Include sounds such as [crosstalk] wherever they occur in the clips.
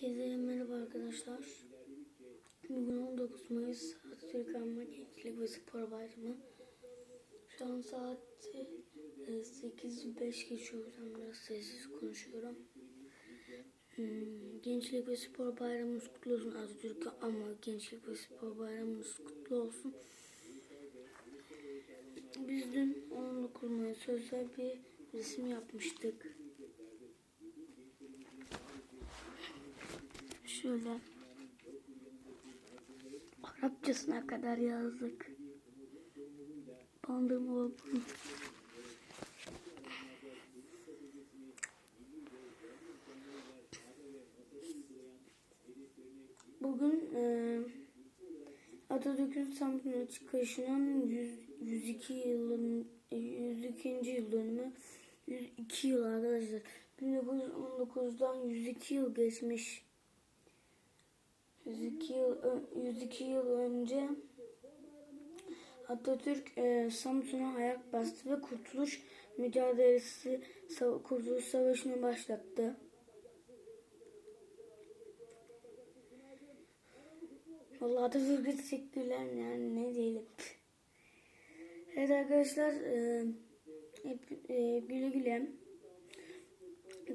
Herkese merhaba arkadaşlar. Bugün 19 Mayıs Atatürk Anma Gençlik ve Spor Bayramı. Şu an saat 8.05 geçiyor. Ben biraz sessiz konuşuyorum. Hmm, Gençlik ve Spor Bayramımız kutlu olsun Atatürk ama Gençlik ve Spor Bayramımız kutlu olsun. Biz dün 19 Mayıs özel bir resim yapmıştık. Şöyle Arapçasına kadar yazdık. Bandırma vapuru. Bugün e, Atatürk'ün Samsun'a çıkışının 100, 102 yılın 102. yıl dönümü 102 yıl arkadaşlar. 1919'dan 102 yıl geçmiş. 102 yıl ö- 102 yıl önce Atatürk e, Samsun'a ayak bastı ve kurtuluş mücadelesi Kurtuluş Savaşı'nı başlattı. Vallahi Atatürk'e teşekkürler yani ne diyelim. Evet arkadaşlar e, hep e, güle güle.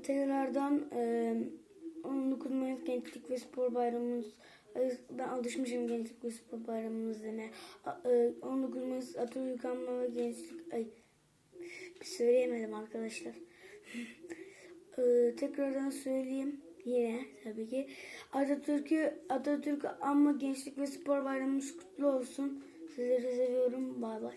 Tekrardan e, 19 Mayıs Gençlik ve Spor Bayramımız Ay, ben alışmışım Gençlik ve Spor Bayramımız demeye. A- e, 19 Mayıs Atatürk Anma ve Gençlik ay söyleyemedim arkadaşlar. [laughs] E, tekrardan söyleyeyim yine tabii ki Atatürk'ü Atatürk Anma Gençlik ve Spor Bayramımız kutlu olsun. Sizleri seviyorum. Bay bay.